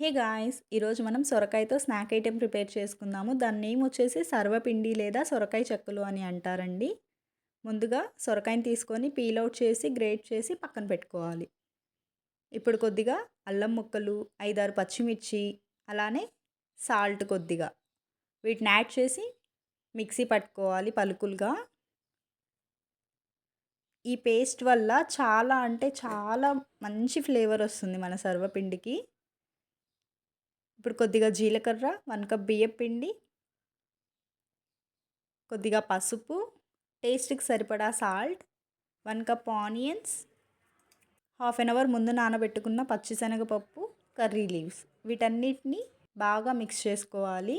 Hey guys ఈరోజు మనం సొరకాయతో snack item prepare చేసుకుందాము. దాని నేమ్ వచ్చేసి సర్వపిండి లేదా సొరకాయ చెక్కలు అని అంటారండి. ముందుగా సొరకాయని తీసుకొని పీల్ అవుట్ చేసి గ్రేట్ చేసి పక్కన పెట్టుకోవాలి. ఇప్పుడు కొద్దిగా అల్లం ముక్కలు ఐదారు పచ్చిమిర్చి అలానే సాల్ట్ కొద్దిగా. వీటిని యాడ్ చేసి మిక్సీ పట్టుకోవాలి పలుకులుగా. ఈ పేస్ట్ వల్ల చాలా అంటే చాలా మంచి ఫ్లేవర్ వస్తుంది మన సర్వపిండికి. ఇప్పుడు కొద్దిగా జీలకర్ర వన్ కప్ బియ్యం పిండి కొద్దిగా పసుపు టేస్ట్కి సరిపడా salt one cup onions half an hour ముందు నానబెట్టుకున్న పచ్చిశనగపప్పు కర్రీ లీవ్స్. వీటన్నిటిని బాగా మిక్స్ చేసుకోవాలి.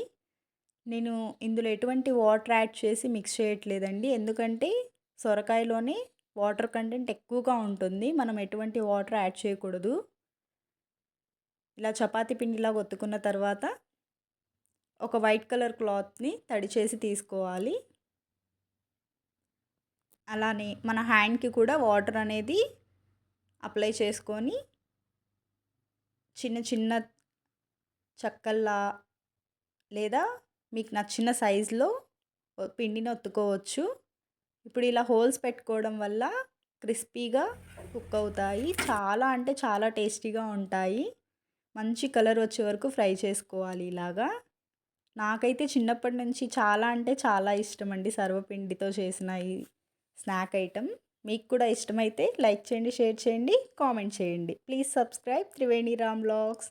నేను ఇందులో ఎటువంటి వాటర్ యాడ్ చేసి మిక్స్ చేయట్లేదండి. ఎందుకంటే సొరకాయలోనే వాటర్ కంటెంట్ ఎక్కువగా ఉంటుంది. మనం ఎటువంటి వాటర్ యాడ్ చేయకూడదు. ఇలా చపాతీ పిండిలా ఒత్తుకున్న తర్వాత ఒక వైట్ కలర్ క్లాత్ని తడి చేసి తీసుకోవాలి. అలానే మన హ్యాండ్కి కూడా వాటర్ అనేది అప్లై చేసుకొని చిన్న చిన్న చక్కల్లా లేదా మీకు నచ్చిన సైజులో పిండిని ఒత్తుకోవచ్చు. ఇప్పుడు ఇలా హోల్స్ పెట్టుకోవడం వల్ల క్రిస్పీగా కుక్ అవుతాయి. చాలా అంటే చాలా టేస్టీగా ఉంటాయి. మంచి కలర్ వచ్చే వరకు ఫ్రై చేసుకోవాలి ఇలాగా. నాకైతే చిన్నప్పటి నుంచి చాలా అంటే చాలా ఇష్టం అండి సర్వపిండితో చేసిన ఈ స్నాక్ ఐటెం. మీకు కూడా ఇష్టమైతే లైక్ చేయండి షేర్ చేయండి కామెంట్ చేయండి. Please subscribe Triveni Ram blogs.